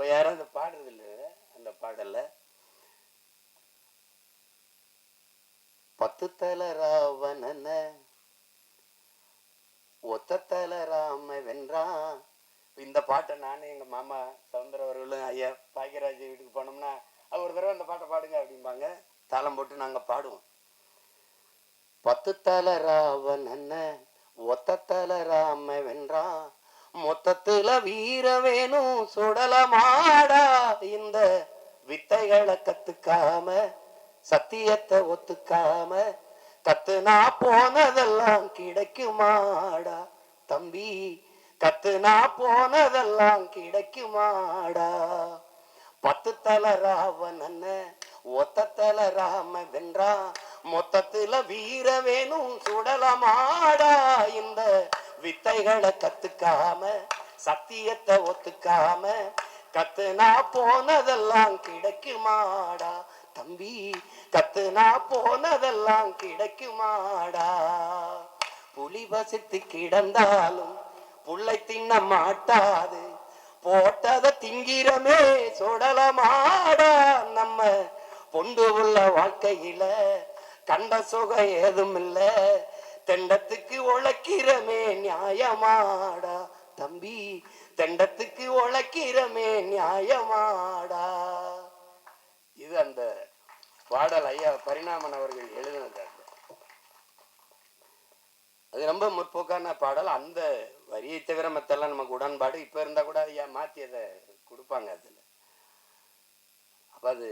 இப்போ யாரும் அந்த பாடுறதில்ல அந்த பாடல பத்து தல ராவணன ஒத்த தல ராம வென்றான் இந்த பாட்டை நானும் எங்க மாமா சவுந்தர அவர்களும் ஐயா பாக்கியராஜ் வீட்டுக்கு போனோம்னா அவர் ஒரு தடவை அந்த பாட்டை பாடுங்க அப்படிம்பாங்க. தாளம் போட்டு நாங்க பாடுவோம். பத்து தல ராவணன ஒத்த தல ராம வென்றான் மொத்தத்துல வீர வேணும் சுடலமாடா. இந்த வித்தைகளை கத்துக்காம சத்தியத்தை ஒத்துக்காம கத்துனா போனதெல்லாம் கிடைக்குமாடா. தம்பி கத்துனா போனதெல்லாம் கிடைக்குமாடா. பத்து தல ராவணன ஒத்த தல ராம வென்றா மொத்தத்துல வீர வேணும் சுடலமாடா. இந்த வித்தைகளை கத்துக்காம சத்தியத்தை ஒத்துக்காம கத்துனா போனதெல்லாம் கிடைக்குமாடா தம்பி? கத்துனா போனதெல்லாம் கிடைக்குமாடா? புலி வசித்து கிடந்தாலும் புள்ளை தின்ன மாட்டாது. போட்டத திங்கிறமே சுடலமாடா நம்ம பொண்டு உள்ள வாழ்க்கையில. கண்ட சுகம் ஏதும் இல்ல தெண்டத்துக்கு உழைக்க நியாயமாடா தம்பி தண்டத்துக்கு உழைக்கிறமே நியாயமாடா இது அந்த பாடல் ஐயா பரிணாமன் அவர்கள் எழுதினது அது. அது ரொம்ப முற்போக்கான பாடல். அந்த வரியை தவிர மத்தெல்லாம் நமக்கு உடன்பாடு இப்ப இருந்தா கூட ஐயா மாத்தி அதை கொடுப்பாங்க அதுல. அப்ப அது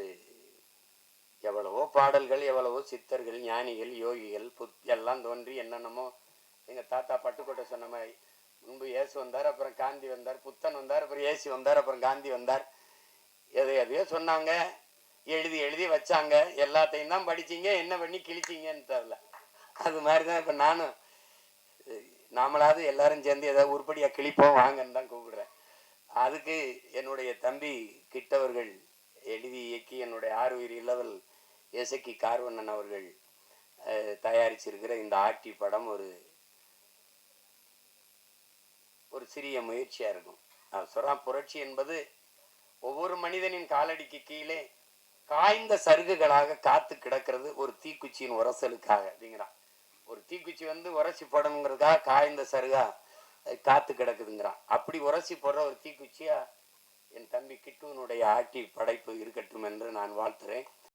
எவ்வளவோ பாடல்கள் எவ்வளவோ சித்தர்கள் ஞானிகள் யோகிகள் புத் எல்லாம் தோன்றி என்னென்னமோ எங்க தாத்தா பட்டுக்கோட்டை சொன்ன மாதிரி முன்பு இயேசு வந்தார் அப்புறம் காந்தி வந்தார் புத்தன் வந்தார் அப்புறம் இயேசு வந்தார் அப்புறம் காந்தி வந்தார். எதை எதையோ சொன்னாங்க எழுதி எழுதி வச்சாங்க. எல்லாத்தையும் தான் படிச்சிங்க என்ன பண்ணி கிழிச்சீங்கன்னு தெரில அது மாதிரி தான் இப்போ நானும் நாமளாவது எல்லாரும் சேர்ந்து ஏதாவது உருப்படியாக கிழிப்போம் வாங்கன்னு தான் கூப்பிடுறேன். அதுக்கு என்னுடைய தம்பி கிட்டவர்கள் எழுதி இயக்கி என்னுடைய ஆறுயிர் இளவல் எசக்கி கார்வண்ணன் அவர்கள் தயாரிச்சிருக்கிற இந்த ஆட்டி படம் ஒரு ஒரு சிறிய முயற்சியாக இருக்கும். நான் சொல்றேன் புரட்சி என்பது ஒவ்வொரு மனிதனின் காலடிக்கு கீழே காய்ந்த சருகுகளாக காத்து கிடக்கிறது ஒரு தீக்குச்சியின் உரசலுக்காக அப்படிங்கிறான். ஒரு தீக்குச்சி வந்து உரசி போடணுங்கிறதுக்காக காய்ந்த சருகா காத்து கிடக்குதுங்கிறான். அப்படி உரசி போடுற ஒரு தீக்குச்சியா? என் தம்பி கிட்டுவனுடைய ஆட்டி படைப்பு இருக்கட்டும் என்று நான் வாழ்த்துறேன்.